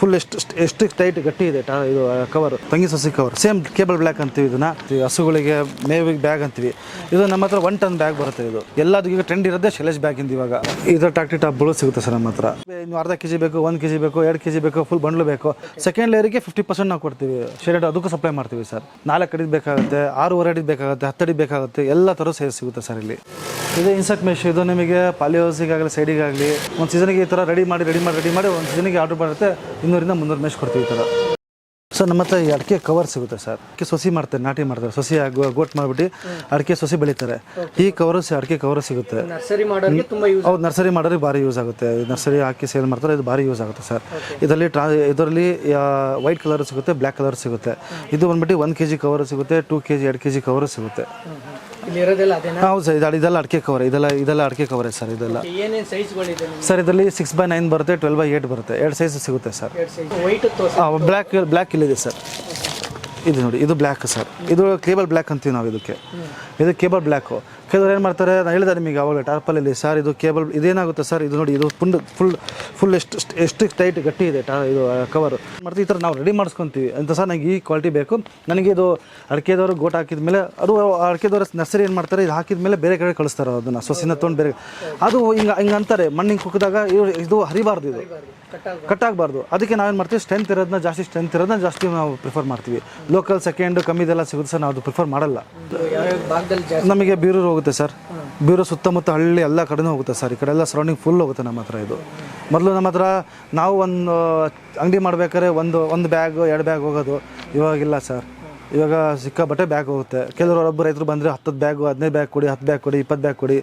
Full ಎಷ್ಟು ಎಷ್ಟು tight ಗಟ್ಟಿ ಇದೆ ಇದು ಕವರ್ ತಂಗಿ ಸಸಿ ಕವರ್ ಸೇಮ್ ಕೇಬಲ್ ಬ್ಲ್ಯಾಕ್ ಅಂತೀವಿ ಇದನ್ನ. ಈ ಹಸುಗಳಿಗೆ ಮೇವಿಗೆ ಬ್ಯಾಗ್ ಅಂತೀವಿ. ಇದು ನಮ್ಮ ಹತ್ರ ಒನ್ ಟನ್ ಬ್ಯಾಗ್ ಬರುತ್ತೆ ಇದು. ಎಲ್ಲದಕ್ಕೂ ಈಗ ಟ್ರೆಂಡ್ ಇರೋದೇ ಬ್ಯಾಗ್ ಇಂದ ಇವಾಗ. ಇದರ ಟಾಕ್ಟಿ ಟಾಪ್ ಬಳು ಸಿಗುತ್ತೆ ಸರ್ ನಮ್ಮ ಹತ್ರ. ಇನ್ನು ಅರ್ಧ ಕೆ ಜಿ ಬೇಕು, ಒಂದು ಕೆ ಜಿ ಬೇಕು, ಎರಡು ಕೆ ಜಿ ಬೇಕು ಫುಲ್ ಬಂಡ್ಲು ಬೇಕು. ಸೆಕೆಂಡ್ ಲೇಯರಿಗೆ ಫಿಫ್ಟಿ ಪರ್ಸೆಂಟ್ ನಾವು ಕೊಡ್ತೀವಿ. ಶೆರೆಡ್ ಅದಕ್ಕೂ ಸಪ್ಲೈ ಮಾಡ್ತೀವಿ ಸರ್. ನಾಲ್ಕು ಅಡಿ ಬೇಕಾಗುತ್ತೆ, ಆರೂವರೆ ಅಡಿ ಬೇಕಾಗುತ್ತೆ ಹತ್ತಡಿ ಬೇಕಾಗುತ್ತೆ, ಎಲ್ಲ ಥರ ಸೇರಿ ಸಿಗುತ್ತೆ ಸರ್ ಇಲ್ಲಿ. ಇದು ಇನ್ಸೆಕ್ಟ್ ಮೆಶ್. ಇದು ನಿಮಗೆ ಪಾಲಿಹೌಸಿಗಾಗಲಿ ಸೈಡಿಗಾಗಲಿ ಒಂದು ಸೀಸನ್ಗೆ ಈ ಥರ ರೆಡಿ ಮಾಡಿ ರೆಡಿ ಮಾಡಿ ರೆಡಿ ಮಾಡಿ ಒಂದು ಸೀಸನ್ಗೆ ಆರ್ಡರ್ ಬರುತ್ತೆ. ಇನ್ನೂರಿಂದ ಮುನ್ನೂರು ಮೆಶ್ ಕೊಡ್ತೀವಿ ಈ ಥರ ಸರ್ ನಮ್ಮ ಹತ್ರ ಈ ಅಡಿಕೆ ಕವರ್ ಸಿಗುತ್ತೆ ಸರ್. ಅಡಿಕೆ ಸೊಸಿ ಮಾಡ್ತಾರೆ ನಾಟಿ ಮಾಡ್ತಾರೆ. ಸೊಸಿ ಗೋಟ್ ಮಾಡಿಬಿಟ್ಟು ಅಡಿಕೆ ಸೊಸಿ ಬೆಳೀತಾರೆ. ಈ ಕವರ್ ಅಡಿಕೆ ಕವರ್ ಸಿಗುತ್ತೆ. ಹೌದು ನರ್ಸರಿ ಮಾಡೋರಿಗೆ ಭಾರಿ ಯೂಸ್ ಆಗುತ್ತೆ. ನರ್ಸರಿ ಹಾಕಿ ಸೇಲ್ ಮಾಡ್ತಾರೆ ಇದು ಭಾರಿ ಯೂಸ್ ಆಗುತ್ತೆ ಸರ್. ಇದರಲ್ಲಿ ಟ್ರಾ ಇದರಲ್ಲಿ ವೈಟ್ ಕಲರ್ ಸಿಗುತ್ತೆ ಬ್ಲ್ಯಾಕ್ ಕಲರ್ ಸಿಗುತ್ತೆ. ಇದು ಬಂದ್ಬಿಟ್ಟು ಒಂದು ಕೆ ಜಿ ಕವರ್ ಸಿಗುತ್ತೆ ಟೂ ಕೆ ಜಿ ಎರಡು ಕೆ ಜಿ ಕವರ್ ಸಿಗುತ್ತೆ ಇಲ್ಲಿ ಇರೋದೆಲ್ಲ ಅದೇನಾ? ಹೌದು ಸರ್ ಇದು ಇದೆಲ್ಲ ಅಡಿಕೆ ಕವರ್ ಇದೆಲ್ಲ ಇದೆಲ್ಲ ಅಡಿಕೆ ಕವರೇ ಸರ್ ಇದೆಲ್ಲ. ಏನೇನ್ ಸೈಜ್ಗಳಿದೆ ನಿಮ್ಗೆ? ಸರ್ ಇದರಲ್ಲಿ ಸಿಕ್ಸ್ ಬೈ ನೈನ್ ಬರುತ್ತೆ ಟ್ವೆಲ್ ಬೈ ಏಟ್ ಬರುತ್ತೆ. ಎರಡು ಸೈಜ್ ಸಿಗುತ್ತೆ ಸರ್. ಎರಡು ಸೈಜ್ ವೈಟ್ ತೋರ್ಸ. ಬ್ಲ್ಯಾಕ್ ಬ್ಲ್ಯಾಕ್ ಇಲ್ಲಿದೆ ಸರ್. ಇದು ನೋಡಿ ಇದು ಬ್ಲ್ಯಾಕ್ ಸರ್. ಇದು ಕೇಬಲ್ ಬ್ಲ್ಯಾಕ್ ಅಂತೀವಿ ನಾವು ಇದಕ್ಕೆ ಇದು ಕೇಬಲ್ ಬ್ಲ್ಯಾಕು ಕೆಲವ್ರು ಏನು ಮಾಡ್ತಾರೆ? ನಾನು ಹೇಳಿದೆ ನಿಮಗೆ ಅವಾಗ ಟಾರ್ಪಲಲ್ಲಿ ಸರ್ ಇದು ಕೇಬಲ್ ಇದೇನಾಗುತ್ತೆ ಸರ್ ಇದು ನೋಡಿ, ಇದು ಫುಲ್ ಫುಲ್ ಫುಲ್ ಎಷ್ಟು ಎಷ್ಟು ಟೈಟ್ ಗಟ್ಟಿ ಇದೆ ಟಾ ಇದು ಕವರ್ ಮತ್ತು ಈ ಥರ ನಾವು ರೆಡಿ ಮಾಡಿಸ್ಕೊತೀವಿ. ಅಂತ ಸರ್ ನನಗೆ ಈ ಕ್ವಾಲಿಟಿ ಬೇಕು. ನನಗೆ ಇದು ಅಡಿಕೆದವರು ಗೋಟ್ ಹಾಕಿದ ಮೇಲೆ, ಅದು ಅಡಿಕೆದವರು ನರ್ಸರಿ ಏನು ಮಾಡ್ತಾರೆ? ಇದು ಹಾಕಿದ ಮೇಲೆ ಬೇರೆ ಕಡೆ ಕಳಿಸ್ತಾರೆ ಅದನ್ನು. ಸೊಸಿನ ತೊಗೊಂಡು ಬೇರೆ ಅದು ಹಿಂಗೆ ಹಿಂಗೆ ಅಂತಾರೆ. ಮಣ್ಣಿಗೆ ಕುಕ್ಕಿದಾಗ ಇದು ಹರಿಬಾರ್ದು ಇದು. ಕಟ್ ಆಗಬಾರ್ದು ಅದಕ್ಕೆ ನಾವೇನು ಮಾಡ್ತೀವಿ? ಸ್ಟ್ರೆಂತ್ ಇರೋದನ್ನ ಜಾಸ್ತಿ ಸ್ಟ್ರೆಂತ್ ಇರೋದನ್ನ ಜಾಸ್ತಿ ನಾವು ಪ್ರಿಫರ್ ಮಾಡ್ತೀವಿ. ಲೋಕಲ್ ಸೆಕೆಂಡ್ ಕಮ್ಮಿದೆಲ್ಲ ಸಿಗುತ್ತೆ ಸರ್ ನಾವು ಅದು ಪ್ರಿಫರ್ ಮಾಡಲ್ಲ. ನಮಗೆ ಬೀರೂರು ಹೋಗುತ್ತೆ ಸರ್. ಬೀರೋ ಸುತ್ತಮುತ್ತ ಹಳ್ಳಿ ಎಲ್ಲ ಕಡೆನೂ ಹೋಗುತ್ತೆ ಸರ್. ಈ ಕಡೆ ಎಲ್ಲ ಸರೌಂಡಿಂಗ್ ಫುಲ್ ಹೋಗುತ್ತೆ ನಮ್ಮ ಹತ್ರ ಇದು. ಮೊದಲು ನಮ್ಮ ಹತ್ರ ನಾವು ಒಂದು ಅಂಗಡಿ ಮಾಡ್ಬೇಕಾದ್ರೆ ಒಂದು ಒಂದು ಬ್ಯಾಗ್ ಎರಡು ಬ್ಯಾಗ್ ಹೋಗೋದು. ಇವಾಗಿಲ್ಲ ಸರ್. ಇವಾಗ ಸಿಕ್ಕಾಬಟ್ಟೆ ಬ್ಯಾಗ್ ಹೋಗುತ್ತೆ. ಕೆಲವರು ಒಬ್ಬರು ರೈತರು ಬಂದರೆ ಹತ್ತತ್ತು ಬ್ಯಾಗು ಹದಿನೈದು ಬ್ಯಾಗ್ ಕೊಡಿ ಹತ್ತು ಬ್ಯಾಗ್ ಕೊಡಿ ಇಪ್ಪತ್ತು ಬ್ಯಾಗ್ ಕೊಡಿ.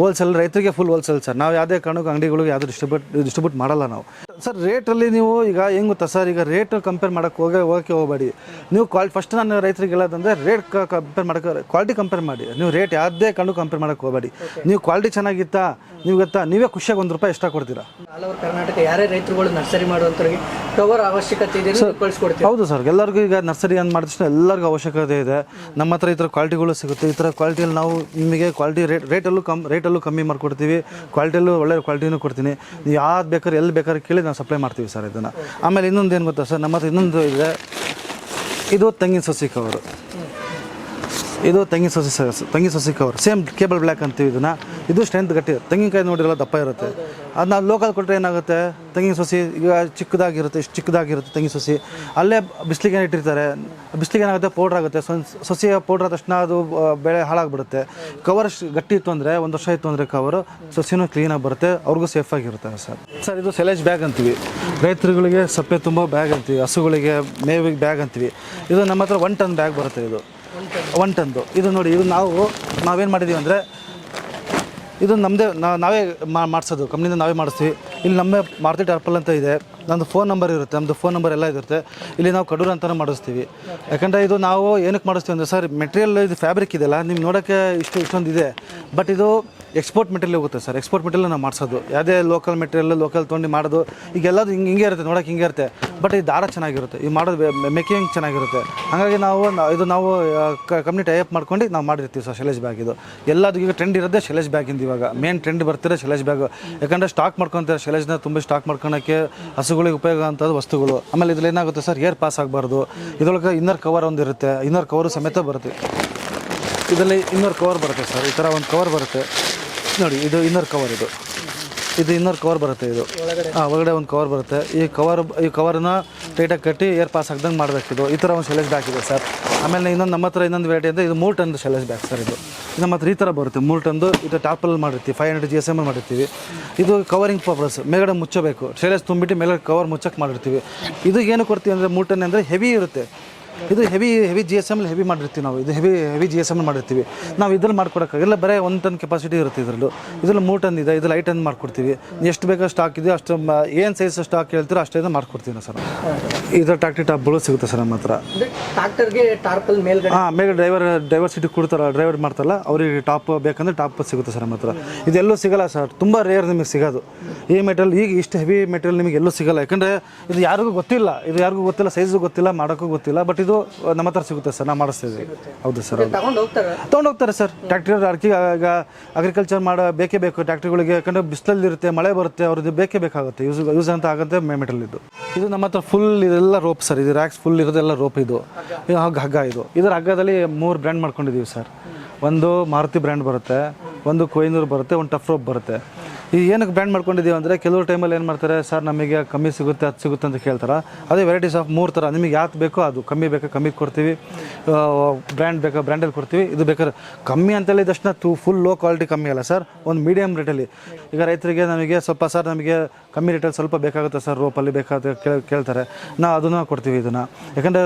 ಹೋಲ್ಸೇಲ್ ರೈತರಿಗೆ ಫುಲ್ ಹೋಲ್ಸೇಲ್ ಸರ್. ನಾವು ಯಾವುದೇ ಕಾರಣಕ್ಕೂ ಅಂಗಡಿಗಳಿಗೆ ಯಾವುದು ಡಿಸ್ಟ್ರಿಬ್ಯೂಟ್ ಡಿಸ್ಟ್ರಿಬ್ಯೂಟ್ ಮಾಡಲ್ಲ ನಾವು. ಸರ್ ರೇಟಲ್ಲಿ ನೀವು ಈಗ ಹೆಂಗೆ ಗೊತ್ತಾ ಸರ್? ಈಗ ರೇಟ್ ಕಂಪೇರ್ ಮಾಡೋಕ್ಕೆ ಹೋಗಿ ಹೋಗೋಕ್ಕೆ ಹೋಗಬೇಡಿ. ನೀವು ಕ್ವಾಲ್ ಫಸ್ಟ್ ನಾನು ರೈತರಿಗೆ ಹೇಳೋದಂದ್ರೆ ರೇಟ್ ಕಂಪೇರ್ ಮಾಡೋಕೆ ಕ್ವಾಲಿಟಿ ಕಂಪೇರ್ ಮಾಡಿ. ನೀವು ರೇಟ್ ಯಾವುದೇ ಕಂಡು ಕಂಪೇರ್ ಮಾಡೋಕ್ಕೆ ಹೋಗಬೇಡಿ. ನೀವು ಕ್ವಾಲಿಟಿ ಚೆನ್ನಾಗಿತ್ತಾ? ನೀವು ಗೊತ್ತಾ? ನೀವೇ ಖುಷಿಯಾಗಿ ಒಂದು ರೂಪಾಯಿ ಎಷ್ಟ ಕೊಡ್ತೀರಾ? ಆಲ್ ಓವರ್ ಕರ್ನಾಟಕ ಯಾರೇ ರೈತರುಗಳು ನರ್ಸರಿ ಮಾಡುವಂಥವ್ರಿಗೆ ಕವರ್ ಅವಶ್ಯಕತೆ ಇದೆ ಕಳಿಸ್ಕೊಡ್ತೀವಿ ಹೌದು ಸರ್. ಎಲ್ಲರಿಗೂ ಈಗ ನರ್ಸರಿ ಅಂತ ಮಾಡಿದ ತಕ್ಷಣ ಎಲ್ಲರಿಗೂ ಅವಶ್ಯಕತೆ ಇದೆ. ನಮ್ಮ ಹತ್ರ ಈ ಥರ ಕ್ವಾಲಿಟಿಗಳು ಸಿಗುತ್ತೆ. ಈ ಥರ ಕ್ವಾಲಿಟಿಯಲ್ಲಿ ನಾವು ನಿಮಗೆ ಕ್ವಾಲಿಟಿ ರೇಟ್ ರೇಟಲ್ಲೂ ಕಮ್ ರೇಟಲ್ಲೂ ಕಮ್ಮಿ ಮಾಡಿಕೊಡ್ತೀವಿ. ಕ್ವಾಲಿಟಿಯಲ್ಲೂ ಒಳ್ಳೆ ಕ್ವಾಲಿಟಿನೂ ಕೊಡ್ತೀನಿ. ನೀವು ಯಾವ್ದು ಬೇಕಾದ್ರೆ ಎಲ್ಲಿ ಬೇಕಾದ್ರೆ ಕೇಳಿ ನಾವು ಸಪ್ಲೈ ಮಾಡ್ತೀವಿ ಸರ್ ಇದನ್ನು. ಆಮೇಲೆ ಇನ್ನೊಂದು ಏನು ಗೊತ್ತಾ ಸರ್ ನಮ್ಮ ಹತ್ರ ಇನ್ನೊಂದು ಇದೆ. ಇದು ತೆಂಗಿನ ಸಸಿ ಕವರು ಇದು ತೆಂಗಿನ ಸಸಿ ತೆಂಗಿನ ಸಸಿ ಕವರ್ ಸೇಮ್ ಕೇಬಲ್ ಬ್ಲ್ಯಾಕ್ ಅಂತೀವಿ ಇದನ್ನ. ಇದು ಸ್ಟ್ರೆಂತ್ ಗಟ್ಟಿ, ತೆಂಗಿನಕಾಯಿ ನೋಡಿರಲ್ಲ ದಪ್ಪ ಇರುತ್ತೆ. ಅದು ನಾವು ಲೋಕಲ್ ಕೊಟ್ಟರೆ ಏನಾಗುತ್ತೆ? ತೆಂಗಿನ ಸಸಿ ಈಗ ಚಿಕ್ಕದಾಗಿರುತ್ತೆ, ಇಷ್ಟು ಚಿಕ್ಕದಾಗಿರುತ್ತೆ ತೆಂಗಿನ ಸಸಿ. ಅಲ್ಲೇ ಬಿಸಿಲಿಗೆ ಇಟ್ಟಿರ್ತಾರೆ. ಬಿಸಿಲಿಗೆ ಏನಾಗುತ್ತೆ? ಪೌಡ್ರ್ ಆಗುತ್ತೆ. ಸಸಿ ಪೌಡ್ರ್ ಆದ ತಕ್ಷಣ ಅದು ಬೆಳೆ ಹಾಳಾಗ್ಬಿಡುತ್ತೆ. ಕವರ್ ಗಟ್ಟಿ ಇತ್ತು ಅಂದರೆ, ಒಂದು ವರ್ಷ ಇತ್ತು ಅಂದರೆ ಕವರು ಸಸಿನೂ ಕ್ಲೀನಾಗಿ ಬರುತ್ತೆ. ಅವ್ರಿಗೂ ಸೇಫಾಗಿರುತ್ತೆ ಸರ್. ಸರ್, ಇದು ಸೆಲೇಜ್ ಬ್ಯಾಗ್ ಅಂತೀವಿ. ರೈತರುಗಳಿಗೆ ಸಪ್ಪೆ ತುಂಬ ಬ್ಯಾಗ್ ಅಂತೀವಿ. ಹಸುಗಳಿಗೆ ಮೇವಿಗೆ ಬ್ಯಾಗ್ ಅಂತೀವಿ. ಇದು ನಮ್ಮ ಹತ್ರ ಒನ್ ಟನ್ ಬ್ಯಾಗ್ ಬರುತ್ತೆ ಇದು. ಒನ್ ಟನ್ದು. ಇದು ನೋಡಿ, ಇದು ನಾವು, ನಾವೇನು ಮಾಡಿದ್ದೀವಿ ಅಂದರೆ, ಇದು ನಮ್ಮದೇ ನಾವೇ ಮಾಡಿಸೋದು. ಕಂಪ್ನಿಯಿಂದ ನಾವೇ ಮಾಡಿಸ್ತೀವಿ. ಇಲ್ಲಿ ನಮ್ಮ ಮಾರುತಿ ಟರ್ಪಲ್ ಅಂತ ಇದೆ. ನಮ್ಮದು ಫೋನ್ ನಂಬರ್ ಇರುತ್ತೆ. ನಮ್ಮದು ಫೋನ್ ನಂಬರ್ ಎಲ್ಲ ಇರುತ್ತೆ. ಇಲ್ಲಿ ನಾವು ಕಡೂರು ಅಂತಲೇ ಮಾಡಿಸ್ತೀವಿ. ಯಾಕಂದರೆ ಇದು ನಾವು ಏನಕ್ಕೆ ಮಾಡಿಸ್ತೀವಿ ಅಂದರೆ, ಸರ್, ಮೆಟೀರಿಯಲ್ ಇದು ಫ್ಯಾಬ್ರಿಕ್ ಇದೆಯಲ್ಲ, ನಿಮ್ಗೆ ನೋಡೋಕ್ಕೆ ಇಷ್ಟು ಇಷ್ಟೊಂದು ಇದೆ ಬಟ್ ಇದು ಎಕ್ಸ್ಪೋರ್ಟ್ ಮೆಟೀರಿಯಲ್ ಹೋಗುತ್ತೆ ಸರ್. ಎಕ್ಸ್ಪೋರ್ಟ್ ಮೆಟೀರಿಯಲ್ ನಾವು ಮಾಡಿಸೋದು. ಯಾವುದೇ ಲೋಕಲ್ ಮೆಟೀರಿಯಲ್ ಲೋಕಲ್ ತೊಗೊಂಡು ಮಾಡೋದು ಈಗ ಎಲ್ಲದು ಹಿಂಗೆ ಹಿಂಗೆ ಇರುತ್ತೆ, ನೋಡೋಕೆ ಹಿಂಗೆ ಇರುತ್ತೆ. ಬಟ್ ಈ ದಾರ ಚೆನ್ನಾಗಿರುತ್ತೆ. ಇದು ಮಾಡೋದು ಮೇಕಿಂಗ್ ಚೆನ್ನಾಗಿರುತ್ತೆ. ಹಾಗಾಗಿ ನಾವು ಇದು ನಾವು ಕಂಪ್ನಿ ಟೈಪ್ ಮಾಡ್ಕೊಂಡು ನಾವು ಮಾಡಿರ್ತೀವಿ ಸರ್ ಶೈಲೇಜ್ ಬ್ಯಾಗ್ ಇದು. ಎಲ್ಲದಕ್ಕೂ ಈಗ ಟ್ರೆಂಡ್ ಇರೋದೇ ಶೈಲೇಜ್ ಇಂದ ಇವಾಗ. ಮೇನ್ ಟ್ರೆಂಡ್ ಬರ್ತಿರೋ ಶೈಲೇಜ್ ಬ್ಯಾಗ್ ಯಾಕಂದರೆ ಸ್ಟಾಕ್ ಮಾಡ್ಕೊತಾರೆ ಶೈಲೇಜ್ನ ತುಂಬ ಸ್ಟಾಕ್ ಮಾಡ್ಕೊಳಕ್ಕೆ ಹಸುಗಳಿಗೆ ಉಪಯೋಗ ಅಂಥದ್ದು ವಸ್ತುಗಳು. ಆಮೇಲೆ ಇದ್ರಲ್ಲಿ ಏನಾಗುತ್ತೆ ಸರ್? ಏರ್ ಪಾಸ್ ಆಗಬಾರ್ದು. ಇದೊಳಗೆ ಇನ್ನರ್ ಕವರ್ ಒಂದು ಇರುತ್ತೆ. ಇನ್ನರ್ ಕವರು ಸಮೇತ ಬರುತ್ತೆ. ಇದರಲ್ಲಿ ಇನ್ನರ್ ಕವರ್ ಬರುತ್ತೆ ಸರ್. ಈ ಥರ ಒಂದು ಕವರ್ ಬರುತ್ತೆ. ನೋಡಿ ಇದು ಇನ್ನರ್ ಕವರ್ ಇದು. ಇದು ಇನ್ನರ್ ಕವರ್ ಬರುತ್ತೆ ಇದು. ಹಾಂ ಒಳಗಡೆ ಒಂದು ಕವರ್ ಬರುತ್ತೆ. ಈ ಕವರ್ ಈ ಕವರನ್ನ ಟೈಟಾಗಿ ಕಟ್ಟಿ ಏರ್ ಪಾಸ್ ಆಗ್ದಂಗೆ ಮಾಡಬೇಕು ಇದು. ಈ ಥರ ಒಂದು ಶೆಲೆಸ್ ಬ್ಯಾಗ್ ಇದೆ ಸರ್. ಆಮೇಲೆ ಇನ್ನೊಂದು ನಮ್ಮ ಹತ್ರ ಇನ್ನೊಂದು ವೆರೈಟಿ ಅಂದರೆ ಇದು ಮೂರು ಟನ್ ಶೆಲೆಸ್ ಬ್ಯಾಗ್ ಸರ್ ಇದು. ನಮ್ಮ ಹತ್ರ ಈ ಥರ ಬರುತ್ತೆ. ಮೂರು ಟನ್ದು ಇದು ಟಾಪಲ್ ಮಾಡಿರ್ತೀವಿ. Five hundred G S M ಮಾಡಿರ್ತೀವಿ. ಇದು ಕವರಿಂಗ್ ಪರ್ಪಸ್ ಮೇಲ್ಗಡೆ ಮುಚ್ಚಬೇಕು. ಶೆಲೆಸ್ ತುಂಬಿಟ್ಟು ಮೇಲ್ಗಡೆ ಕವರ್ ಮುಚ್ಚಕ್ಕೆ ಮಾಡಿರ್ತೀವಿ. ಇದು ಏನು ಕೊಡ್ತೀವಿ ಅಂದರೆ ಮೂರು ಟನ್ ಅಂದರೆ ಹೆವಿ ಇರುತ್ತೆ. ಇದು heavy heavy G S M heavy ಮಾಡಿರ್ತೀವಿ ನಾವು. ಇದು heavy heavy G S M ಮಾಡಿರ್ತೀವಿ. ನಾವು ಇದ್ರಲ್ಲಿ ಮಾಡ್ಕೊಡೋಕ್ಕಾಗಿಲ್ಲ. ಬರೀ ಒಂದು ಟನ್ ಕೆಪಾಸಿಟಿ ಇರುತ್ತೆ ಇದರಲ್ಲೂ. ಇದ್ರಲ್ಲಿ ಮೂರು ಟನ್ ಇದೆ ಇದು ಲೈಟ್ ಟನ್ ಮಾಡ್ಕೊಡ್ತೀವಿ. ಎಷ್ಟು ಬೇಕೋ ಸ್ಟಾಕ್ ಇದೆಯೋ ಅಷ್ಟು ಏನು ಸೈಜ್ ಸ್ಟಾಕ್ ಹೇಳ್ತೀರೋ ಅಷ್ಟೇ ಮಾಡ್ಕೊಡ್ತೀವಿ ಸರ್. ಇದರ ಟ್ಯಾಕ್ಟಿ ಟಾಪ್ಗಳು ಸಿಗುತ್ತೆ ಸರ್ ನಮ್ಮ ಹತ್ರ. ಅಂದ್ರೆ ಟಾರ್ಪಲ್ ಮೇಲ್ಗಡೆ ಹಾಂ ಮೇಲೆ ಡ್ರೈವರ್ ಡ್ರೈವರ್ ಸೀಟಿಗೆ ಕೊಡ್ತಾರ ಡ್ರೈವರ್ ಮಾಡ್ತಾರಲ್ಲ ಅವ್ರಿಗೆ ಟಾಪ್ ಬೇಕಂದ್ರೆ ಟಾಪ್ ಸಿಗುತ್ತೆ ಸರ್ ನಮ್ಮ ಹತ್ರ. ಇದೆಲ್ಲೂ ಸಿಗಲ್ಲ ಸರ್. ತುಂಬ ರೇರ್ ನಿಮಗೆ ಸಿಗೋದು. ಈ ಮೆಟೀರಿಯಲ್ ಈಗ ಇಷ್ಟು ಹೆವಿ ಮೆಟೀರಿಯಲ್ ನಿಮಗೆ ಎಲ್ಲೂ ಸಿಗಲ್ಲ. ಯಾಕಂದರೆ ಇದು ಯಾರಿಗೂ ಗೊತ್ತಿಲ್ಲ. ಇದು ಯಾರಿಗೂ ಗೊತ್ತಿಲ್ಲ ಸೈಜು ಗೊತ್ತಿಲ್ಲ ಮಾಡೋಕ್ಕೂ ಗೊತ್ತಿಲ್ಲ. ಬಟ್ ಇದು ನಮ್ಮ ಹತ್ರ ಸಿಗುತ್ತೆ ಸರ್ ನಾವು ಮಾಡಿಸ್ತೀವಿ ಹೌದು ಸರ್ ಹೌದು. ತಗೊಂಡು ಹೋಗ್ತಾರ? ಸರ್. ಟ್ಯಾಕ್ಟ್ರಿ ಅಡಿಕೆ ಈಗ ಅಗ್ರಿಕಲ್ಚರ್ ಮಾಡೋ ಬೇಕೇ ಬೇಕು. ಟ್ಯಾಕ್ಟ್ರಿಗಳಿಗೆ ಯಾಕಂದರೆ ಬಿಸಿಲಲ್ಲಿ ಇರುತ್ತೆ ಮಳೆ ಬರುತ್ತೆ ಅವ್ರದ್ದು ಬೇಕೇ ಬೇಕಾಗುತ್ತೆ. ಯೂಸ್ ಯೂಸ್ ಅಂತ ಆಗುತ್ತೆ ಮೆಟೀರಿಯಲ್ ಇದು. ಇದು ನಮ್ಮ ಹತ್ರ ಫುಲ್ ಇದೆಲ್ಲ ರೋಪ್ ಸರ್. ಇದು ರ್ಯಾಕ್ಸ್ ಫುಲ್ ಇರೋದೆಲ್ಲ ರೋಪ್ ಇದು. ಇದು ಹಗ್ಗ ಹಗ್ಗ ಇದು. ಇದರ ಹಗ್ಗದಲ್ಲಿ ಮೂರು ಬ್ರ್ಯಾಂಡ್ ಮಾಡ್ಕೊಂಡಿದ್ದೀವಿ ಸರ್. ಒಂದು ಮಾರುತಿ ಬ್ರ್ಯಾಂಡ್ ಬರುತ್ತೆ ಒಂದು ಕೊಯ್ನೂರು ಬರುತ್ತೆ ಒಂದು ಟಫ್ ರೋಪ್ ಬರುತ್ತೆ. ಈ ಏನಕ್ಕೆ ಬ್ರ್ಯಾಂಡ್ ಮಾಡ್ಕೊಂಡಿದ್ದೀವಿ ಅಂದರೆ ಕೆಲವು ಟೈಮಲ್ಲಿ ಏನು ಮಾಡ್ತಾರೆ, ಸರ್, ನಮಗೆ ಕಮ್ಮಿ ಸಿಗುತ್ತೆ, ಅದು ಸಿಗುತ್ತೆ ಅಂತ ಕೇಳ್ತಾರೆ. ಅದೇ ವೆರೈಟೀಸ್ ಆಫ್ ಮೂರು ಥರ ನಿಮಗೆ ಯಾಕೆ ಬೇಕೋ ಅದು. ಕಮ್ಮಿ ಬೇಕಾ, ಕಮ್ಮಿ ಕೊಡ್ತೀವಿ. ಬ್ರ್ಯಾಂಡ್ ಬೇಕಾ ಬ್ರ್ಯಾಂಡಲ್ಲಿ ಕೊಡ್ತೀವಿ. ಇದು ಬೇಕಾದ್ರೆ ಕಮ್ಮಿ ಅಂತೇಳಿ ತಕ್ಷಣ ತು ಫುಲ್ ಲೋ ಕ್ವಾಲಿಟಿ ಕಮ್ಮಿ ಅಲ್ಲ, ಸರ್. ಒಂದು ಮೀಡಿಯಮ್ ರೇಟಲ್ಲಿ ಈಗ ರೈತರಿಗೆ ನಮಗೆ ಸ್ವಲ್ಪ, ಸರ್, ನಮಗೆ ಕಮ್ಮಿ ರೇಟಲ್ಲಿ ಸ್ವಲ್ಪ ಬೇಕಾಗುತ್ತೆ, ಸರ್. ರೋಪಲ್ಲಿ ಬೇಕಾದ ಕೇಳಿ, ಕೇಳ್ತಾರೆ. ನಾವು ಅದನ್ನು ಕೊಡ್ತೀವಿ ಇದನ್ನು. ಯಾಕಂದರೆ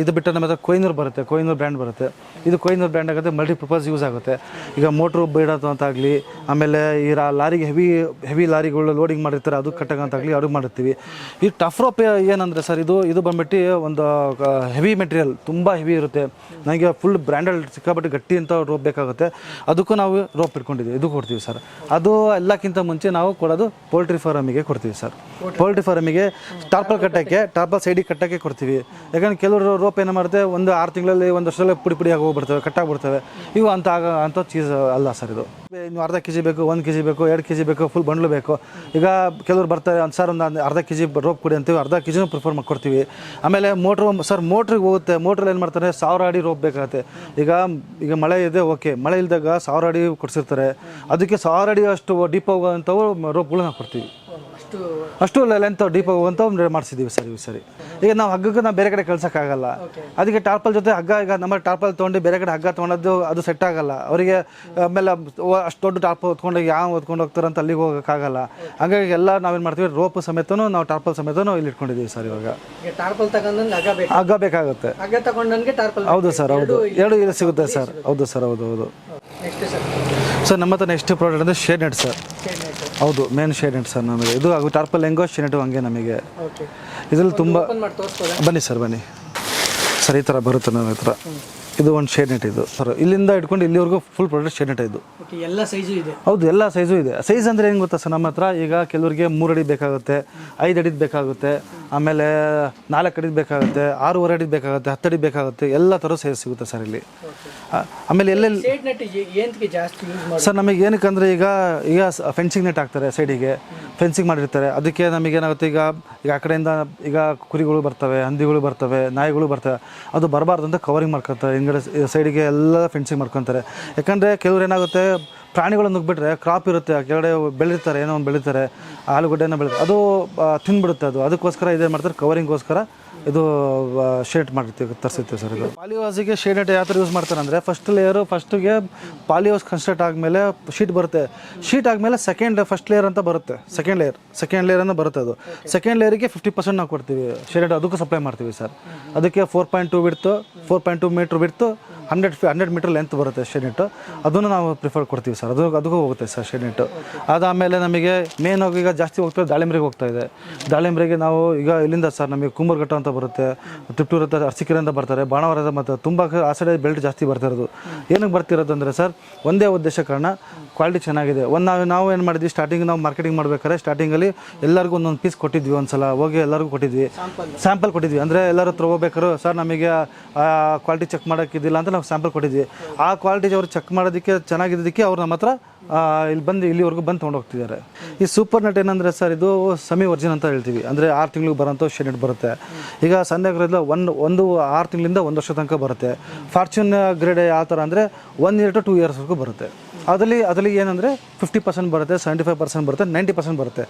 ಇದು ಬಿಟ್ಟರೆ ನಮ್ಮ ಹತ್ರ ಕೊಯ್ನೂರು ಬರುತ್ತೆ, ಕೊಯ್ನೂರು ಬ್ರ್ಯಾಂಡ್ ಬರುತ್ತೆ. ಇದು ಕೊಯ್ನೂರು ಬ್ರ್ಯಾಂಡ್ ಆಗುತ್ತೆ ಮಲ್ಟಿಪರ್ಪಸ್ ಯೂಸ್ ಆಗುತ್ತೆ. ಈಗ ಮೋಟ್ರು ಬೀಡೋದು ಅಂತಾಗಲಿ ಆಮೇಲೆ ಈ ರಾ- ಲಾರಿಗೆ ಹೆವಿ ಹೆವಿ ಲಾರಿಗಳು ಲೋಡಿಂಗ್ ಮಾಡಿರ್ತಾರೆ, ಅದು ಕಟ್ಟಕಂತಾಗಲಿ ಅಡುಗೆ ಮಾಡಿರ್ತೀವಿ. ಈ ಟಫ್ ರೋಪ್ ಏನಂದರೆ ಸರ್ ಇದು ಇದು ಬಂದ್ಬಿಟ್ಟು ಒಂದು ಹೆವಿ ಮೆಟೀರಿಯಲ್ ತುಂಬ ಹೆವಿ ಇರುತ್ತೆ. ನನಗೆ ಫುಲ್ ಬ್ರ್ಯಾಂಡೆಡ್ ಸಿಕ್ಕಾಪಟ್ಟೆ ಗಟ್ಟಿ ಅಂತ ರೋಪ್ ಬೇಕಾಗುತ್ತೆ. ಅದಕ್ಕೂ ನಾವು ರೋಪ್ ಇಟ್ಕೊಂಡಿದ್ದೀವಿ ಇದು ಕೊಡ್ತೀವಿ ಸರ್ ಅದು ಎಲ್ಲಕ್ಕಿಂತ ಮುಂಚೆ ನಾವು ಕೊಡೋದು ಪೋಲ್ಟ್ರಿ ಫಾರಮಿಗೆ ಕೊಡ್ತೀವಿ ಸರ್ ಪೋಲ್ಟ್ರಿ ಫಾರಮಿಗೆ ಟಾರ್ಪಲ್ ಕಟ್ಟೋಕ್ಕೆ ಟಾರ್ಪಲ್ ಸೈಡಿಗೆ ಕಟ್ಟೋಕ್ಕೆ ಕೊಡ್ತೀವಿ. ಯಾಕಂದ್ರೆ ಕೆಲವರು ರೋಪ್ ಏನು ಮಾಡುತ್ತೆ, ಒಂದು ಆರು ತಿಂಗಳಲ್ಲಿ, ಒಂದು ವರ್ಷದಲ್ಲಿ ಪುಡಿ ಪುಡಿಯಾಗಿ ಹೋಗ್ಬಿಡ್ತವೆ, ಕಟ್ಟಾಗ್ಬಿಡ್ತವೆ. ಇವು ಅಂತ ಆಗ ಅಂಥ ಚೀಸ್ ಅಲ್ಲ ಸರ್ ಇದು. ನೀವು ಅರ್ಧ ಕೆ ಜಿ ಬೇಕು, ಒಂದು ಕೆ ಜಿ ಬೇಕು, ಎರಡು ಕೆ ಜಿ ಬೇಕು ಫುಲ್ ಬಂಡ್ಲು ಬೇಕು, ಈಗ ಕೆಲವರು ಬರ್ತಾರೆ, ಒಂದು ಸರ್ ಒಂದು ಅರ್ಧ ಕೆ ಜಿ ರೋಪ್ ಕೊಡಿ ಅಂತೀವಿ, ಅರ್ಧ ಕೆ ಜಿನೂ ಪ್ರಿಫರ್ ಮಾಡ್ಕೊಡ್ತೀವಿ ಆಮೇಲೆ ಮೋಟ್ರ್ ಸರ್ ಮೋಟ್ರಿಗೆ ಹೋಗುತ್ತೆ ಮೋಟ್ರಲ್ಲಿ ಏನು ಮಾಡ್ತಾರೆ, ಸಾವಿರ ಅಡಿ ರೋಪ್ ಬೇಕಾಗುತ್ತೆ. ಈಗ ಈಗ ಮಳೆ ಇದೆ ಓಕೆ ಮಳೆ ಇಲ್ದಾಗ ಸಾವಿರ ಅಡಿ ಕೊಡಿಸಿರ್ತಾರೆ. ಅದಕ್ಕೆ ಸಾವಿರ ಅಡಿ ಅಷ್ಟು ಡೀಪ್ ಹೋಗುವಂಥವು ರೋಪ್ಗಳನ್ನ ಕೊಡ್ತೀವಿ. ಅಷ್ಟು ಅಷ್ಟು ಲೆಂತ್ ಡೀಪ್ ಹೋಗುವಂಥ ಮಾಡಿಸಿದ್ದೀವಿ ಸರ್ ಇವು ಸರಿ. ಈಗ ನಾವು ಹಗ್ಗಕ್ಕೆ ನಾವು ಬೇರೆ ಕಡೆ ಕಳ್ಸೋಕ್ಕಾಗಲ್ಲ. ಅದಕ್ಕೆ ಟಾರ್ಪಲ್ ಜೊತೆ ಹಗ್ಗ ಈಗ ನಮ್ಮ ಟಾರ್ಪಲ್ ತೊಗೊಂಡು ಬೇರೆ ಕಡೆ ಹಗ್ಗ ತೊಗೊಂಡದ್ದು ಅದು ಸೆಟ್ ಆಗಲ್ಲ. ಅವರಿಗೆ ಆಮೇಲೆ ಅಷ್ಟು ದೊಡ್ಡ ಟಾರ್ಪಲ್ ಹೊತ್ಕೊಂಡು ಯಾವ ಹೊತ್ಕೊಂಡು ಹೋಗ್ತಾರೆ ಅಂತ ಅಲ್ಲಿಗೆ ಹೋಗೋಕ್ಕಾಗಲ್ಲ. ಹಾಗಾಗಿ ಎಲ್ಲ ನಾವೇನು ಮಾಡ್ತೀವಿ ರೋಪ್ ಸಮೇತನೂ ನಾವು ಟಾರ್ಪಲ್ ಸಮೇತನೂ ಇಲ್ಲಿ ಇಟ್ಕೊಂಡಿದ್ದೀವಿ ಸರ್ ಇವಾಗ. ಟಾರ್ಪಲ್ ತಗೊಂಡು ಹಗ್ಗ ಬೇಕು. ಹಗ್ಗ ಬೇಕಾಗುತ್ತೆ. ಹಗ್ಗ ತಗೊಂಡಂಗೆ ಟಾರ್ಪಲ್ ಹೌದು ಸರ್ ಹೌದು. ಎರಡು ಇದು ಸಿಗುತ್ತೆ ಸರ್. ಹೌದು ಸರ್ ಹೌದು ಹೌದು. ಸರ್. ನಮ್ಮ ಹತ್ರ ನೆಕ್ಸ್ಟ್ ಪ್ರಾಡಕ್ಟ್ ಅಂದರೆ ಶೇಡ್ ನೆಟ್ ಸರ್. ಹೌದು ಮೇನ್ ಶೇಡ್ ನೆಟ್ ಸರ್ ನಮಗೆ. ಇದು ಹಾಗೂ ಟಾರ್ಪಲ್ ಹೆಂಗೋ ಶೇಡ್ ನೆಟ್ ಹಂಗೆ ನಮಗೆ. ಇದ್ರಲ್ಲಿ ತುಂಬ ಬನ್ನಿ ಸರ್ ಬನ್ನಿ. ಸರ್ ಈ ಥರ ಬರುತ್ತೆ ನನ್ನ ಹತ್ರ. ಇದು ಒಂದು ಶೇಡ್ ನೆಟ್ ಇದು. ಸರ್ ಇಲ್ಲಿಂದ ಇಟ್ಕೊಂಡು ಇಲ್ಲಿವರೆಗೂ ಫುಲ್ ಪ್ರಾಡಕ್ಟ್ ಶೇಡ್ ನೆಟ್ ಇದು. ಎಲ್ಲ ಸೈಜು ಇದೆ. ಹೌದು ಎಲ್ಲ ಸೈಜು ಇದೆ. ಸೈಜ್ ಅಂದರೆ ಏನು ಗೊತ್ತಾ ಸರ್ ನಮ್ಮ ಹತ್ರ ಈಗ ಕೆಲವರಿಗೆ ಮೂರು ಅಡಿ ಬೇಕಾಗುತ್ತೆ ಐದು ಅಡಿದು ಬೇಕಾಗುತ್ತೆ. ಆಮೇಲೆ ನಾಲ್ಕು ಅಡಿದು ಬೇಕಾಗುತ್ತೆ ಆರೂವರೆ ಅಡಿದು ಬೇಕಾಗುತ್ತೆ ಹತ್ತು ಅಡಿ ಬೇಕಾಗುತ್ತೆ ಎಲ್ಲ ಥರ ಸೇರಿ ಸಿಗುತ್ತೆ ಸರ್ ಇಲ್ಲಿ. ಆಮೇಲೆ ಎಲ್ಲೆಲ್ಲಿ ಸರ್ ನಮಗೆ ಏನಕ್ಕೆ ಅಂದರೆ ಈಗ ಈಗ ಫೆನ್ಸಿಂಗ್ ನೆಟ್ ಹಾಕ್ತಾರೆ ಸೈಡಿಗೆ ಫೆನ್ಸಿಂಗ್ ಮಾಡಿರ್ತಾರೆ. ಅದಕ್ಕೆ ನಮಗೆ ಏನಾಗುತ್ತೆ ಈಗ ಈಗ ಆ ಕಡೆಯಿಂದ ಈಗ ಕುರಿಗಳು ಬರ್ತವೆ ಹಂದಿಗಳು ಬರ್ತವೆ ನಾಯಿಗಳು ಬರ್ತವೆ. ಅದು ಬರಬಾರ್ದು ಅಂತ ಕವರಿಂಗ್ ಮಾಡ್ಕೊತಾರೆ. ಹಿಂಗಡೆ ಸೈಡಿಗೆ ಎಲ್ಲ ಫೆನ್ಸಿಂಗ್ ಮಾಡ್ಕೊತಾರೆ. ಯಾಕಂದರೆ ಕೆಲವ್ರು ಏನಾಗುತ್ತೆ ಪ್ರಾಣಿಗಳು ನುಗ್ಬಿಟ್ರೆ ಕ್ರಾಪ್ ಇರುತ್ತೆ, ಕೆಳಗಡೆ ಬೆಳೀತಾರೆ ಏನೋ ಒಂದು ಬೆಳೀತಾರೆ, ಆಲೂಗಡ್ಡೆನ ಬೆಳೀತಾರೆ. ಅದು ತಿನ್ಬಿಡುತ್ತೆ ಅದು. ಅದಕ್ಕೋಸ್ಕರ ಇದೇನು ಮಾಡ್ತಾರೆ? ಕವರಿಂಗ್ಗೋಸ್ಕರ ಇದು ಶೇಡ್ ಮಾಡಿರ್ತೀವಿ ತರಿಸಿರ್ತೀವಿ ಸರ್ ಇದು. ಪಾಲಿವಾಸಿಗೆ ಶೇಡ್ ನೆಟ್ ಯಾವ ಥರ ಯೂಸ್ ಮಾಡ್ತಾರೆ ಅಂದರೆ ಫಸ್ಟ್ ಲೇಯರು ಫಸ್ಟಿಗೆ ಪಾಲಿವಾಸ್ ಕನ್ಸ್ಟ್ರಕ್ಟ್ ಆದಮೇಲೆ ಶೀಟ್ ಬರುತ್ತೆ. ಶೀಟ್ ಆದಮೇಲೆ ಸೆಕೆಂಡ್ ಫಸ್ಟ್ ಲೇಯರ್ ಅಂತ ಬರುತ್ತೆ. ಸೆಕೆಂಡ್ ಲೇಯರ್ ಸೆಕೆಂಡ್ ಲೇಯರ್ ಅಂತ ಬರುತ್ತೆ ಅದು. ಸೆಕೆಂಡ್ ಲೇಯರಿಗೆ ಫಿಫ್ಟಿ ಪರ್ಸೆಂಟ್ ನಾವು ಕೊಡ್ತೀವಿ. ಶೇಡ್ ಅದಕ್ಕೂ ಸಪ್ಲೈ ಮಾಡ್ತೀವಿ ಸರ್. ಅದಕ್ಕೆ ಫೋರ್ ಪಾಯಿಂಟ್ ಟು ಬಿಡ್ತು ಫೋರ್ ಪಾಯಿಂಟ್ ಟು ಮೀಟ್ರ್ ಬಿಡ್ತು ಹಂಡ್ರೆಡ್ ಹಂಡ್ರೆಡ್ ಮೀಟರ್ ಲೆಂತ್ ಬರುತ್ತೆ ಶೇ ನೆಟ್ಟು ಅದನ್ನು ನಾವು ಪ್ರಿಫರ್ ಕೊಡ್ತೀವಿ ಸರ್ ಅದು ಅದಕ್ಕೂ ಹೋಗುತ್ತೆ ಸರ್ ಶೇ ನೆಟ್ಟು ಅದಾದಮೇಲೆ ನಮಗೆ ಮೇನ್ ಆಗಿ ಈಗ ಜಾಸ್ತಿ ಹೋಗ್ತಾ ದಾಳಿಂಬ್ರಿಗೆ ಹೋಗ್ತಾ ಇದೆ. ದಾಳಿಂಬ್ರಿಗೆ ನಾವು ಈಗ ಇಲ್ಲಿಂದ ಸರ್ ನಮಗೆ ಕುಂಬರ್ಘಟ್ಟ ಅಂತ ಬರುತ್ತೆ. ತಿಪ್ಟೂರು ಅಂತ ಅರಸೀಕೆರೆಯಿಂದ ಬರ್ತಾರೆ ಬಾಣವರದ ಮತ್ತು ತುಂಬ ಆ ಸೈಡ್ ಬೆಲ್ಟ್ ಜಾಸ್ತಿ ಬರ್ತಿರೋದು ಏನಕ್ಕೆ ಬರ್ತಿರೋದು ಅಂದರೆ ಸರ್ ಒಂದೇ ಉದ್ದೇಶ ಕಾರಣ ಕ್ವಾಲಿಟಿ ಚೆನ್ನಾಗಿದೆ. ಒಂದು ನಾವು ನಾವು ಏನು ಮಾಡಿದ್ವಿ? ಸ್ಟಾರ್ಟಿಂಗ್ ನಾವು ಮಾರ್ಕೆಟಿಂಗ್ ಮಾಡಬೇಕಾದ್ರೆ ಸ್ಟಾರ್ಟಿಂಗಲ್ಲಿ ಎಲ್ಲರಿಗೂ ಒಂದೊಂದು ಪೀಸ್ ಕೊಟ್ಟಿದ್ವಿ ಒಂದ್ಸಲ. ಹೋಗಿ ಎಲ್ಲರಿಗೂ ಕೊಟ್ಟಿದ್ವಿ. ಸ್ಯಾಂಪಲ್ ಕೊಟ್ಟಿದ್ವಿ. ಅಂದರೆ ಎಲ್ಲರೂ ತಗೋಬೇಕಾದ್ರು ಸರ್ ನಮಗೆ ಕ್ವಾಲಿಟಿ ಚೆಕ್ ಮಾಡೋಕ್ಕಿದ್ದಿಲ್ಲ ಅಂತ ನಾವು ಸ್ಯಾಂಪಲ್ ಕೊಟ್ಟಿದ್ವಿ. ಆ ಕ್ವಾಲಿಟಿ ಅವ್ರು ಚೆಕ್ ಮಾಡೋದಕ್ಕೆ ಚೆನ್ನಾಗಿದ್ದಕ್ಕೆ ಅವ್ರು ನಮ್ಮ ಹತ್ರ ಇಲ್ಲಿ ಬಂದು ಇಲ್ಲಿವರೆಗೂ ಬಂದು ತೊಗೊಂಡು ಹೋಗ್ತಿದ್ದಾರೆ. ಈ ಸೂಪರ್ ನೆಟ್ ಏನಂದರೆ ಸರ್ ಇದು ಸಮಿ ಒರ್ಜಿನ್ ಅಂತ ಹೇಳ್ತೀವಿ. ಅಂದರೆ ಆರು ತಿಂಗಳಿಗೆ ಬರೋಂಥ ಶೇಡ್ ಬರುತ್ತೆ. ಈಗ ಸಣ್ಣಗ್ರದ್ದು ಒಂದು ಒಂದು ಆರು ತಿಂಗಳಿಂದ ಒಂದು ವರ್ಷ ತನಕ ಬರುತ್ತೆ. ಫಾರ್ಚೂನ್ ಗ್ರೇಡ್ ಯಾವ ಥರ ಅಂದರೆ ಒನ್ ಇಯರ್ ಟು ಟೂ ಇಯರ್ಸ್ವರೆಗೂ ಬರುತ್ತೆ. ಅದರಲ್ಲಿ ಅದರಲ್ಲಿ ಏನಂದರೆ ಫಿಫ್ಟಿ ಪರ್ಸೆಂಟ್ ಬರುತ್ತೆ ಸೆವೆಂಟಿ ಫೈವ್ ಪರ್ಸೆಂಟ್ ಬರುತ್ತೆ ನೈಂಟಿ ಪರ್ಸೆಂಟ್ ಬರುತ್ತೆ.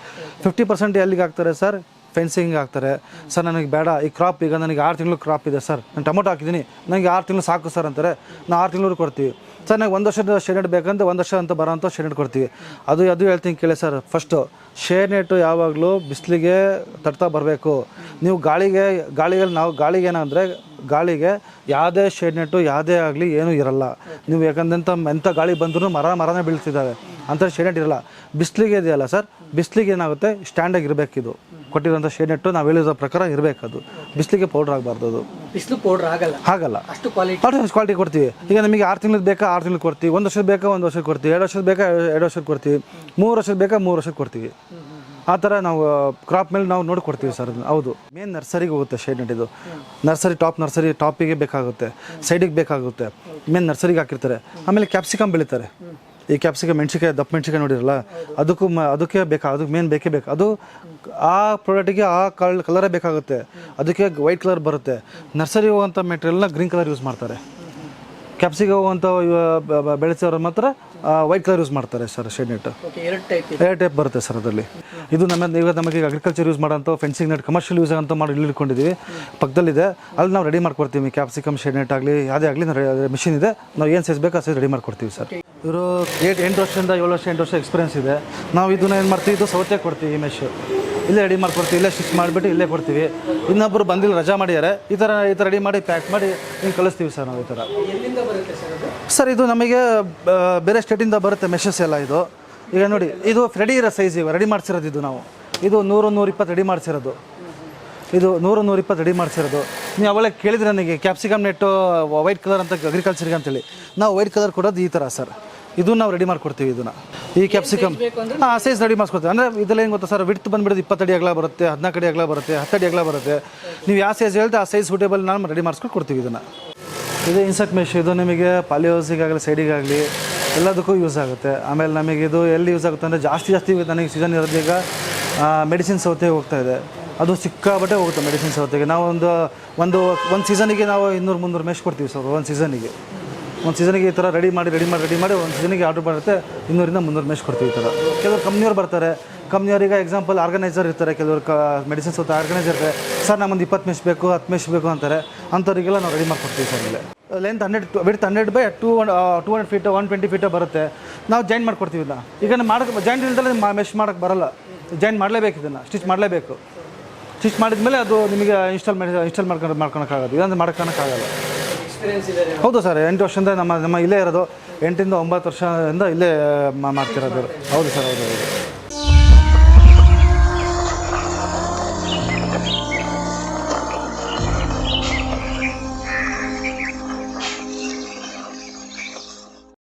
ಫಿಫ್ಟಿ ಪರ್ಸೆಂಟ್ ಎಲ್ಲಿಗೆ ಹಾಕ್ತಾರೆ ಸರ್ ಫೆನ್ಸಿಂಗ್ ಹಾಕ್ತಾರೆ. ಸರ್, ನನಗೆ ಬೇಡ. ಈ ಕ್ರಾಪ್ ಈಗ ನನಗೆ ಆರು ತಿಂಗಳು ಕ್ರಾಪ್ ಇದೆ ಸರ್. ನಾನು ಟೊಮೊಟೊ ಹಾಕಿದ್ದೀನಿ. ನನಗೆ ಆರು ತಿಂಗಳು ಸಾಕು ಸರ್ ಅಂತಾರೆ. ನಾನು ಆರು ತಿಂಗಳು ಕೊಡ್ತೀವಿ. ಸರ್ ನನಗೆ ಒಂದು ವರ್ಷದ ಶೇಡ್ ಬೇಕಂದ್ರೆ ಒಂದು ವರ್ಷ ಅಂತ ಬರೋಂಥ ಶೇಡ್ ಕೊಡ್ತೀವಿ. ಅದು ಅದು ಹೇಳ್ತೀನಿ ಕೇಳಿ ಸರ್. ಫಸ್ಟು ಶೇರ್ ನೆಟ್ಟು ಯಾವಾಗಲೂ ಬಿಸಿಲಿಗೆ ತಡ್ತಾ ಬರಬೇಕು. ನೀವು ಗಾಳಿಗೆ ಗಾಳಿಗೆ ನಾವು ಗಾಳಿಗೆ ಏನಂದರೆ ಗಾಳಿಗೆ ಯಾವುದೇ ಶೇಡ್ ನೆಟ್ಟು ಯಾವುದೇ ಆಗಲಿ ಏನೂ ಇರಲ್ಲ. ನೀವು ಯಾಕಂದಂತ ಎಂಥ ಗಾಳಿ ಬಂದರೂ ಮರ ಮರನೇ ಬೀಳ್ತಿದ್ದಾವೆ ಅಂಥ ಶೇಡ್ ನೆಟ್ ಇರಲ್ಲ. ಬಿಸಿಲಿಗೆ ಇದೆಯಲ್ಲ ಸರ್? ಬಿಸಿಲಿಗೆ ಏನಾಗುತ್ತೆ? ಸ್ಟ್ಯಾಂಡಾಗಿ ಇರಬೇಕಿದು. ಕೊಟ್ಟಿರೋಂಥ ಶೇಡ್ ನೆಟ್ಟು ನಾವು ಹೇಳಿದ ಪ್ರಕಾರ ಇರಬೇಕು ಅದು ಬಿಸಿಲಿಗೆ ಪೌಡ್ರ್ ಆಗಬಾರ್ದು ಅದು. ಬಿಸಿಲು ಪೌಡ್ರ್ ಆಗಲ್ಲ. ಆಗಲ್ಲ ಅಷ್ಟು ಕ್ವಾಲಿಟಿ ಅಷ್ಟು ಕ್ವಾಲಿಟಿ ಕೊಡ್ತೀವಿ. ಈಗ ನಮಗೆ ಆರು ತಿಂಗಳು ಬೇಕಾ? ಆರು ತಿಂಗಳು ಕೊಡ್ತೀವಿ. ಒಂದು ವರ್ಷದ ಬೇಕಾ? ಒಂದು ವರ್ಷಕ್ಕೆ ಕೊಡ್ತೀವಿ. ಎರಡು ವರ್ಷದ ಬೇಕಾ? ಎರಡು ವರ್ಷಕ್ಕೆ ಕೊಡ್ತೀವಿ. ಮೂರು ವರ್ಷದ ಬೇಕಾ? ಮೂರು ವರ್ಷಕ್ಕೆ ಕೊಡ್ತೀವಿ. ಆ ಥರ ನಾವು ಕ್ರಾಪ್ ಮೇಲೆ ನಾವು ನೋಡಿ ಕೊಡ್ತೀವಿ ಸರ್ ಹೌದು. ಮೇನ್ ನರ್ಸರಿಗೆ ಹೋಗುತ್ತೆ ಶೇಡ್ ನೆಟ್ ಇದು. ನರ್ಸರಿ ಟಾಪ್ ನರ್ಸರಿ ಟಾಪಿಗೆ ಬೇಕಾಗುತ್ತೆ. ಸೈಡಿಗೆ ಬೇಕಾಗುತ್ತೆ. ಮೇನ್ ನರ್ಸರಿಗೆ ಹಾಕಿರ್ತಾರೆ. ಆಮೇಲೆ ಕ್ಯಾಪ್ಸಿಕಮ್ ಬೆಳೀತಾರೆ. ಈ ಕ್ಯಾಪ್ಸಿಕಮ್ ಮೆಣಸಿಕಾಯಿ ದಪ್ಪ ಮೆಣಸಿಕಾಯಿ ನೋಡಿರಲ್ಲ, ಅದಕ್ಕೂ ಅದಕ್ಕೆ ಬೇಕಾ, ಅದಕ್ಕೆ ಮೇನ್ ಬೇಕೇ ಬೇಕು. ಅದು ಆ ಪ್ರಾಡಕ್ಟಿಗೆ ಆ ಕಲ್ ಕಲರೇ ಬೇಕಾಗುತ್ತೆ. ಅದಕ್ಕೆ ವೈಟ್ ಕಲರ್ ಬರುತ್ತೆ. ನರ್ಸರಿ ಹೋಗುವಂಥ ಮೆಟೀರಿಯಲ್ನ ಗ್ರೀನ್ ಕಲರ್ ಯೂಸ್ ಮಾಡ್ತಾರೆ. ಕ್ಯಾಪ್ಸಿಗೆ ಹೋಗುವಂಥ ಬೆಳೆಸೋರು ಮಾತ್ರ ವೈಟ್ ಕಲರ್ ಯೂಸ್ ಮಾಡ್ತಾರೆ ಸರ್ ಶೆಡ್ ನೆಟ್ ಎರಡು ಟೈಪ್ ಇದೆ. ಏರ್ ಟೈಪ್ ಬರುತ್ತೆ ಸರ್ ಅದರಲ್ಲಿ. ಇದು ನಮ್ಮ ಈಗ ನಮಗೆ ಅಗ್ರಿಕಲ್ಚರ್ ಯೂಸ್ ಮಾಡೋಂಥ ಫೆನ್ಸಿಂಗ್ ನೆಟ್ ಕಮರ್ಷಿಯಲ್ ಯೂಸ್ ಅಂತ ಮಾಡಿ ಇಲ್ಲಿ ಇಟ್ಕೊಂಡಿದ್ದೀವಿ ಪಕ್ಕದಲ್ಲಿದೆ ಅಲ್ಲಿ ನಾವು ರೆಡಿ ಮಾಡ್ಕೊಡ್ತೀವಿ. ಕ್ಯಾಪ್ಸಿಕಮ್ ಶೆಡ್ ನೆಟ್ ಆಗಲಿ ಯಾವುದೇ ಆಗಲಿ ಮಿಷಿನ್ ಇದೆ. ನಾವು ಏನು ಸೈಜ್ ಬೇಕು ಆ ಸೈಜ್ ರೆಡಿ ಮಾಡ್ಕೊಡ್ತೀವಿ ಸರ್ ಇವರು ಏಟ್ ಎಂಟು ವರ್ಷದಿಂದ ಏಳು ವರ್ಷ ಎಂಟು ವರ್ಷ ಎಕ್ಸ್ಪೀರಿಯನ್ಸ್ ಇದೆ. ನಾವು ಇದನ್ನ ಏನು ಮಾಡ್ತೀವಿ ಇದು ಸೌತೆ ಕೊಡ್ತೀವಿ ಈ ಮೆಶ್ ಇಲ್ಲೇ ರೆಡಿ ಮಾಡ್ಕೊಡ್ತೀವಿ ಇಲ್ಲೇ ಸ್ಟಿಚ್ ಮಾಡಿಬಿಟ್ಟು ಇಲ್ಲೇ ಕೊಡ್ತೀವಿ. ಇನ್ನೊಬ್ಬರು ಬಂದಿಲ್ಲ ರಜಾ ಮಾಡಿದ್ದಾರೆ. ಈ ಥರ ಈ ಥರ ರೆಡಿ ಮಾಡಿ ಪ್ಯಾಕ್ ಮಾಡಿ ಹಿಂಗೆ ಕಳಿಸ್ತೀವಿ ಸರ್ ನಾವು ಈ ಥರ ಸರ್ ಇದು ನಮಗೆ ಬೇರೆ ಸ್ಟೇಟಿಂದ ಬರುತ್ತೆ ಮೆಷಸ್ ಎಲ್ಲ ಇದು. ಈಗ ನೋಡಿ ಇದು ರೆಡಿ ಇರೋ ಸೈಜ್ ಇವಾಗ ರೆಡಿ ಮಾಡಿಸಿರೋದು ಇದು ನಾವು. ಇದು ನೂರು ನೂರಿಪ್ಪತ್ತು ರೆಡಿ ಮಾಡಿಸಿರೋದು. ಇದು ನೂರು ನೂರಿಪ್ಪತ್ತು ರೆಡಿ ಮಾಡಿಸಿರೋದು. ನೀವು ಅವಳೆ ಕೇಳಿದ್ರೆ ನನಗೆ ಕ್ಯಾಪ್ಸಿಕಮ್ ನೆಟ್ಟು ವೈಟ್ ಕಲರ್ ಅಂತ ಅಗ್ರಿಕಲ್ಚರ್ಗೆ ಅಂತೇಳಿ. ನಾವು ವೈಟ್ ಕಲರ್ ಕೊಡೋದು ಈ ಥರ ಸರ್. ಇದು ನಾವು ರೆಡಿ ಮಾಡ್ಕೊಡ್ತೀವಿ ಇದನ್ನು. ಈ ಕ್ಯಾಪ್ಸಿಕಮ್ ಹಾಂ ಸೈಜ್ ರೆಡಿ ಮಾಡಿಸ್ಕೊಡ್ತೀವಿ ಅಂದರೆ ಇದೆಲ್ಲ ಏನು ಗೊತ್ತಾ ಸರ್? ವಿಡ್ತ್ ಬಂದ್ಬಿಡೋದು ಇಪ್ಪತ್ತಡಿ ಅಗಲ ಬರುತ್ತೆ ಹದಿನಾಲ್ಕು ಅಡಿ ಅಗಲ ಬರುತ್ತೆ ಹತ್ತಡಿ ಅಗಲ ಬರುತ್ತೆ. ನೀವು ಯಾವ ಸೈಜ್ ಹೇಳ್ತಾ ಆ ಸೈಜ್ ಸೂಟೇಬಲ್ ನಾನು ರೆಡಿ ಮಾಡಿಸ್ಕೊಂಡು ಕೊಡ್ತೀವಿ ಇದನ್ನು. ಇದು ಇನ್ಸೆಕ್ಟ್ ಮೆಶ್ ಇದು ನಿಮಗೆ ಪಾಲಿಹೌಸಿಗಾಗಲಿ ಸೈಡಿಗಾಗಲಿ ಎಲ್ಲದಕ್ಕೂ ಯೂಸ್ ಆಗುತ್ತೆ. ಆಮೇಲೆ ನಮಗೆ ಇದು ಎಲ್ಲಿ ಯೂಸ್ ಆಗುತ್ತೆ ಅಂದರೆ ಜಾಸ್ತಿ ಜಾಸ್ತಿ ನನಗೆ ಸೀಸನ್ ಇರೋದೀಗ ಮೆಡಿಸಿನ್ ಸೌತೆಗೆ ಹೋಗ್ತಾ ಇದೆ. ಅದು ಸಿಕ್ಕಾಬಟ್ಟೆ ಹೋಗುತ್ತೆ ಮೆಡಿಸಿನ್ ಸೌತೆಗೆ. ನಾವು ಒಂದು ಒಂದು ಒಂದು ಸೀಸನಿಗೆ ನಾವು ಇನ್ನೂರು ಮುನ್ನೂರು ಮೇಶ್ ಕೊಡ್ತೀವಿ ಸರ್ ಒಂದು ಸೀಸನಿಗೆ ಒಂದು ಸೀಸನಿಗೆ ಈ ಥರ ರೆಡಿ ಮಾಡಿ ರೆಡಿ ಮಾಡಿ ರೆಡಿ ಮಾಡಿ ಒಂದು ಸೀಸನಿಗೆ ಆರ್ಡರ್ ಬರುತ್ತೆ. ಇನ್ನೂರಿಂದ ಮುನ್ನೂರು ಮೇಶ್ ಕೊಡ್ತೀವಿ ಈ ಥರ ಕೆಲವರು ಕಂಪ್ನಿಯವ್ರು ಬರ್ತಾರೆ. ಕಂಪ್ನಿಯವ್ರಿಗೆ ಎಕ್ಸಾಂಪಲ್ ಆರ್ಗನೈಸರ್ ಇರ್ತಾರೆ. ಕೆಲವರು ಕ ಮೆಡಿಸಿನ್ಸ್ ಅಂತ ಆರ್ಗನೈಸರ್ ಇರ್ತಾರೆ. ಸರ್ ನಮ್ಮೊಂದು ಇಪ್ಪತ್ತು ಮೇಶ್ ಬೇಕು, ಹತ್ತು ಮೇಶ್ ಬೇಕು ಅಂತಾರೆ. ಅಂಥವ್ರಿಗೆಲ್ಲ ನಾವು ರೆಡಿ ಮಾಡ್ಕೊಡ್ತೀವಿ ಸರ್ ಇಲ್ಲೇ. Length hundred width hundred by two two hundred feet one twenty feet ಬರುತ್ತೆ. ನಾವು ಜಾಯಿನ್ ಮಾಡ್ಕೊಡ್ತೀವಿ ಇದನ್ನ. ಈಗ ನಾವು ಮಾಡಕ್ಕೆ ಜಾಯಿಂಟ್ ಇಲ್ದಲ್ಲ ಮೆಶ್ ಮಾಡೋಕ್ಕೆ ಬರಲ್ಲ. ಜಾಯಿನ್ ಮಾಡಲೇಬೇಕು ಇದನ್ನು. ಸ್ಟಿಚ್ ಮಾಡಲೇಬೇಕು. ಸ್ಟಿಚ್ ಮಾಡಿದ್ಮೇಲೆ ಅದು ನಿಮಗೆ ಇನ್ಸ್ಟಾಲ್ ಮಾಡಿ ಇನ್ಸ್ಟಾಲ್ ಮಾಡ್ಕೊಂಡು ಮಾಡ್ಕೊಳಕ್ಕಾಗೋದು ಇದಂದ್ರೆ ಮಾಡ್ಕೊಳಕ್ಕಾಗಲ್ಲ ಹೌದು ಸರ್, ಎಂಟು ವರ್ಷದಿಂದ ನಮ್ಮ ನಮ್ಮ ಇಲ್ಲೇ ಇರೋದು. ಎಂಟರಿಂದ ಒಂಬತ್ತು ವರ್ಷದಿಂದ ಇಲ್ಲೇ ಮಾಡ್ತಿರೋದು ಹೌದು ಸರ್, ಹೌದು ಹೌದು.